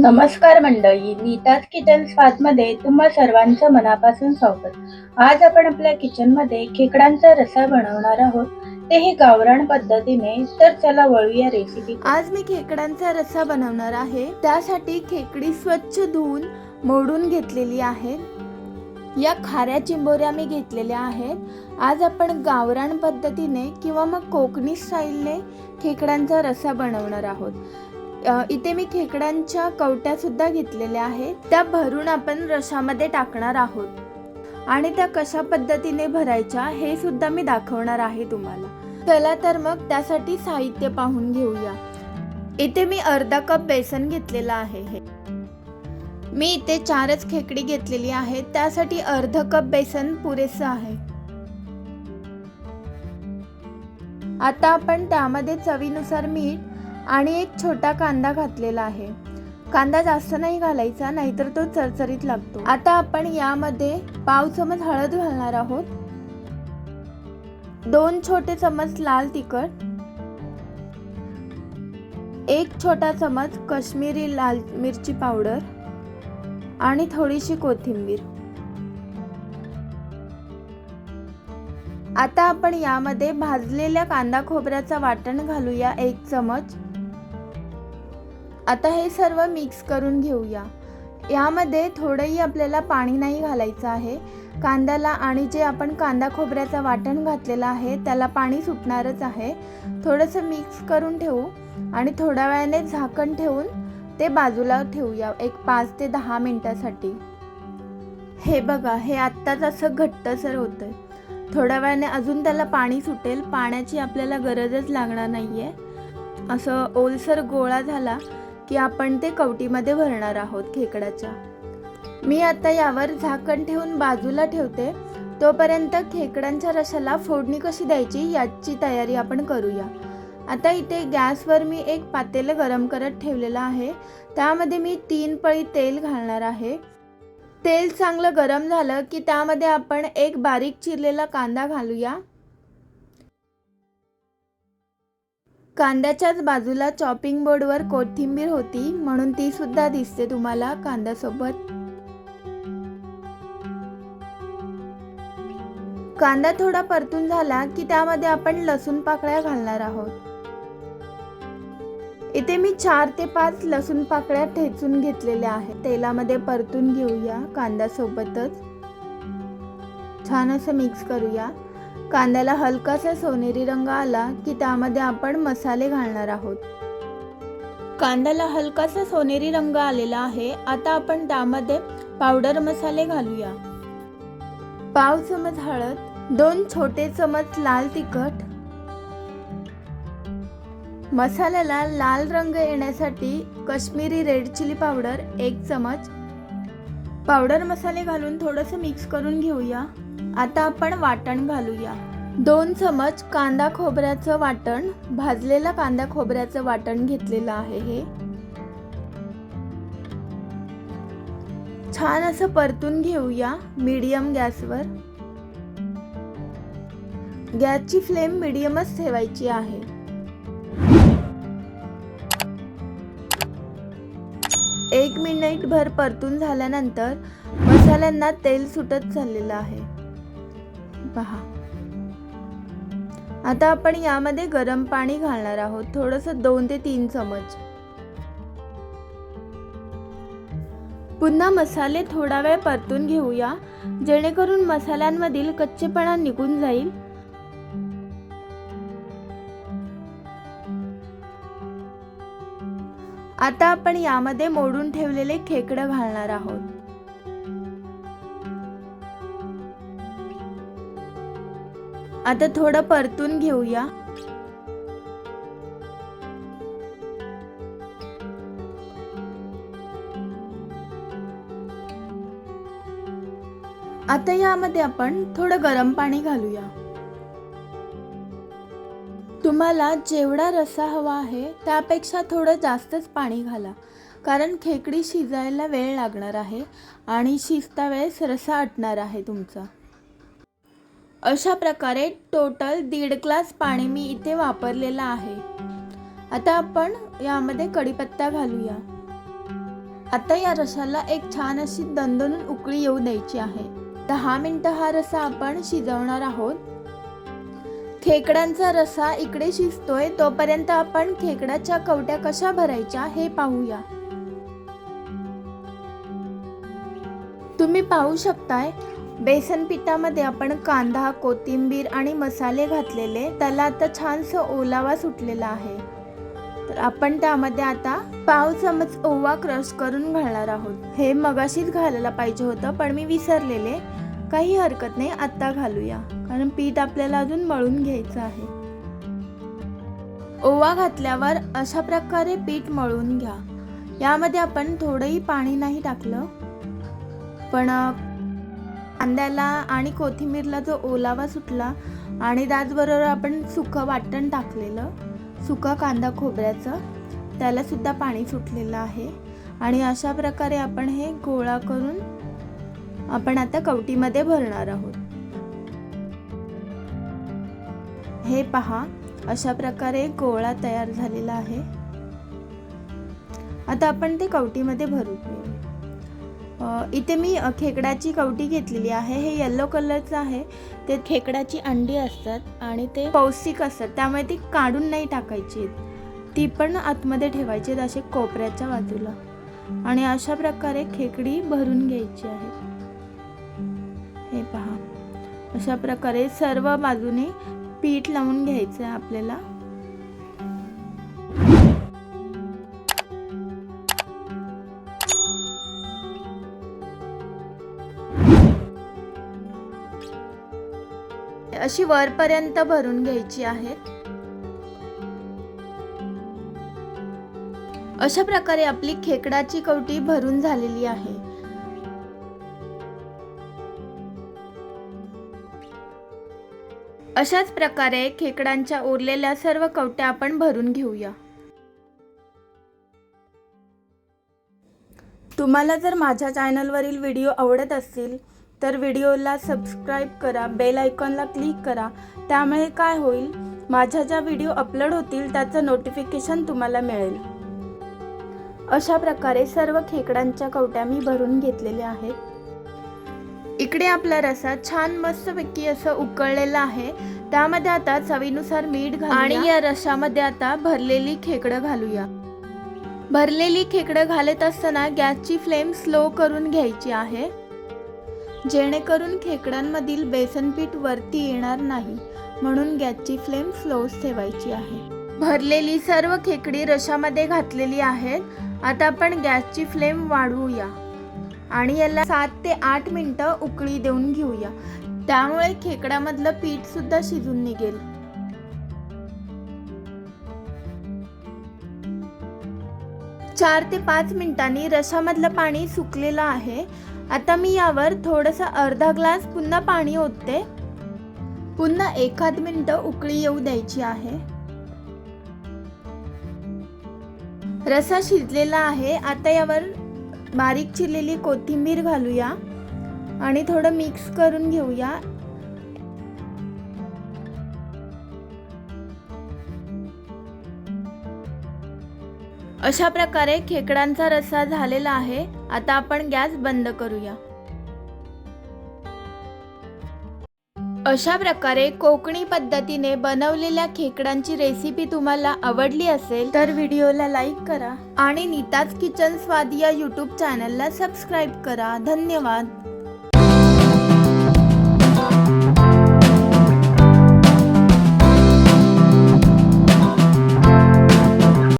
नमस्कार मंडळी नीताज किचन स्वादमध्ये तुम्हा सर्वांचं मनापासून स्वागत. आज आपण आपल्या किचनमध्ये खेकडांचा रसा बनवणार आहोत. तेही गावरान पद्धतीने तर चला वळूया रेसिपी आज मी खेकड्यांचा रस्सा बनवणार आहे. त्यासाठी खेकडी स्वच्छ धुवून मोडून घेतलेली आहे. या खाऱ्या चिंबोऱ्या मी घेतलेल्या आहेत. आज आपण गावरान पद्धतीने किंवा मग कोकणी स्टाईलने खेकड्यांचा रस्सा बनवणार आहोत. इथे मी खेकड्यांच्या कवट्या सुद्धा घेतलेल्या आहेत. त्या भरून आपण रशामध्ये टाकणार आहोत. आणि त्या कशा पद्धतीने भरायच्या हे सुद्धा मी दाखवणार आहे तुम्हाला. चला तर मग त्यासाठी साहित्य पाहून घेऊया. इथे मी अर्धा कप बेसन घेतलेला आहे हे. मी इथे चारच खेकडी घेतलेली आहे त्यासाठी अर्ध कप बेसन पुरेसं आहे. आता आपण त्यामध्ये चवीनुसार मीठ आणि एक छोटा कांदा घातलेला आहे. कांदा जास्त नाही घालायचा नाहीतर तो चरचरीत लागतो. आता आपण यामध्ये पाव चमच हळद घालणार आहोत. दोन छोटे चमच लाल तिखट. एक छोटा चमच काश्मीरी लाल मिरची पावडर. आणि थोडीशी कोथिंबीर. आता आपण यामध्ये भाजलेल्या कांदा खोबऱ्याचा वाटण घालूया एक चमच. आता हे सर्व मिक्स करून घेऊया. यामध्ये थोडंही आपल्याला पाणी नाही घालायचं आहे. कांद्याला आणि जे आपण कांदा खोबऱ्याचं वाटण घातलेलं आहे त्याला पाणी सुटणारच आहे. थोडंसं मिक्स करून ठेवू आणि थोड्या वेळाने झाकण ठेवून ते बाजूला ठेवूया एक पाच ते दहा मिनटासाठी. हे बघा हे आत्ताच असं घट्टसर होतंय. थोड्या वेळाने अजून त्याला पाणी सुटेल पाण्याची आपल्याला गरजच लागणार नाही आहे असं ओलसर गोळा झाला की आपण ते कवटीमध्ये भरणार आहोत खेकड्याच्या. मी आता यावर झाकण ठेवून बाजूला ठेवते. तोपर्यंत खेकड्यांच्या रशाला फोडणी कशी द्यायची याची तयारी आपण करूया. आता इथे गॅसवर मी एक पातेलं गरम करत ठेवलेलं आहे. त्यामध्ये मी तीन पळी तेल घालणार आहे. तेल चांगलं गरम झालं की त्यामध्ये आपण एक बारीक चिरलेला कांदा घालूया. कांद्याच्याच बाजूला चॉपिंग बोर्डवर कोथिंबीर होती म्हणून ती सुद्धा दिसते तुम्हाला कांद्यासोबत. कांदा थोडा परतून झाला की त्यामध्ये आपण लसूण पाकळ्या घालणार आहोत. इथे मी चार ते पाच लसूण पाकळ्या ठेचून घेतलेल्या आहेत. तेलामध्ये परतून घेऊया कांद्यासोबतच. छान असं मिक्स करूया. कांद्याला हलकासा सोनेरी रंग आला की त्यामध्ये आपण मसाले घालणार आहोत. कांद्याला हलकासा सोनेरी रंग आलेला आहे आता आपण त्यामध्ये पावडर मसाले घालूया. पाव चमच हळद दोन छोटे चमच लाल तिखट. मसाल्याला लाल रंग येण्यासाठी काश्मीरी रेड चिली पावडर एक चमच. पावडर मसाले घालून थोडंसं मिक्स करून घेऊया. आता आपण वाटण घालूया. दोन चमच कांदा खोबऱ्याचं वाटण भाजलेलं कांदा खोबऱ्याचं वाटण घेतलेलं आहे हे. छान असं परतून घेऊया मीडियम गॅसवर. गॅसची फ्लेम मीडियमच ठेवायची आहे. एक मिनिट भर परतून झाल्यानंतर मसाल्यांना तेल सुटत चाललेलं आहे. पहा. आता आपण यामध्ये गरम पाणी घालणार आहोत. थोडस दोन ते तीन चमच. पुन्हा मसाले थोडा वेळ परतून घेऊया. जेणेकरून मसाल्यांमधील कच्चेपणा निघून जाईल. आता आपण यामध्ये मोडून ठेवलेले खेकडं घालणार आहोत. आता थोडं परतून घेऊया. आता यामध्ये आपण थोडं गरम पाणी घालूया. तुम्हाला जेवढा रसा हवा आहे त्यापेक्षा थोडं जास्तच पाणी घाला. कारण खेकडी शिजायला वेळ लागणार आहे आणि शिजता वेळेस रसा आटणार आहे तुमचा. अशा प्रकारे टोटल दीड ग्लास पाणी मी इथे वापरलेलं आहे. आता आपण यामध्ये कढीपत्ता घालूया. आता या रसाला एक छान अशी दणदणून उकळी येऊ द्यायची आहे. दहा मिनटं हा रसा आपण शिजवणार आहोत. खेकड्यांचा रसा इकडे शिजतोय तोपर्यंत आपण खेकड्याच्या कवट्या कशा भरायच्या हे पाहूया. तुम्ही पाहू शकताय बेसन पिठामध्ये आपण कांदा कोथिंबीर आणि मसाले घातलेले त्याला आता छानसं ओलावा सुटलेला आहे. तर आपण त्यामध्ये आता पाव चमच ओवा क्रश करून घालणार आहोत. हे मगाशीच घालायला पाहिजे होतं पण मी विसरलेले. काही हरकत नाही आत्ता घालूया. कारण पीठ आपल्याला अजून मळून घ्यायचं आहे. ओवा घातल्यावर अशा प्रकारे पीठ मळून घ्या. यामध्ये आपण थोडंही पाणी नाही टाकलं. पण कांद्याला आणि कोथिंबीरला जो ओलावा सुटला आणि त्याचबरोबर आपण सुकं वाटण टाकलेलं सुका कांदा खोबऱ्याचं त्यालासुद्धा पाणी सुटलेलं आहे. आणि अशा प्रकारे आपण हे गोळा करून आपण आता कवटीमध्ये भरणार आहोत. हे पहा अशा प्रकारे गोळा तयार झालेला आहे. आता आपण ते कवटीमध्ये भरून घेऊ इथे मी खेकड्याची कवटी घेतलेली आहे. हे येल्लो कलरचं आहे. ते खेकड्याची अंडी असतात आणि ते पौष्टिक असतात. त्यामुळे ती काढून नाही टाकायची. ती पण आतमध्ये ठेवायची आहेत असे कोपऱ्याच्या बाजूला. आणि अशा प्रकारे खेकडी भरून घ्यायची आहे. हे पहा. अशा प्रकारे सर्व बाजूने पीठ लावून घ्यायचं आहे आपल्याला. अशी वरपर्यंत भरून घ्यायची आहेत अशा प्रकारे आपली खेकडाची कवटी भरून झालेली आहे. अशाच प्रकारे खेकडांच्या उरलेल्या सर्व कवट्या आपण भरून घेऊया. तुम्हाला जर माझ्या चॅनलवरील व्हिडिओ आवडत असतील तर व्हिडिओला सबस्क्राईब करा बेल आयकॉनला क्लिक करा. त्यामुळे काय होईल? माझ्या ज्या व्हिडिओ अपलोड होतील त्याचं नोटिफिकेशन तुम्हाला मिळेल. अशा प्रकारे सर्व खेकडांच्या कवट्या मी भरून घेतलेल्या आहेत. इकडे आपला रसा छान मस्तपैकी असं उकळलेला आहे. त्यामध्ये आता चवीनुसार मीठ घाल आणि या रशामध्ये आता भरलेली खेकडं घालूया. भरलेली खेकडं घालत असताना गॅसची फ्लेम स्लो करून घ्यायची आहे. जेणेकरून खेकड्यांमधील बेसन पीठ वरती येणार नाही म्हणून गॅसची फ्लेम स्लोच ठेवायची आहे. भरलेली सर्व खेकडी रशामध्ये घातलेली आहेत. आता आपण गॅसची फ्लेम वाढवूया आणि याला सात ते आठ मिनटं उकळी देऊन घेऊया. त्यामुळे खेकड्यामधलं पीठ सुद्धा शिजून निघेल. चार ते पाच मिनिटांनी रशामधलं पाणी सुकलेलं आहे. आता मी यावर थोडंसं अर्धा ग्लास पुन्हा पाणी ओतते. पुन्हा एखाद मिनटं उकळी येऊ द्यायची आहे. रसा शिजलेला आहे. आता यावर बारीक चिरलेली कोथिंबीर घालूया आणि थोडं मिक्स करून घेऊया. अशा प्रकारे खेकडांचा रस्सा झालेला आहे. आता आपण गॅस बंद करूया. अशा प्रकारे कोकणी पद्धतीने बनवलेल्या खेकडांची रेसिपी तुम्हाला आवडली असेल तर व्हिडिओला लाईक करा आणि नीताज किचन स्वाद या यूट्यूब चॅनलला सबस्क्राईब करा. धन्यवाद.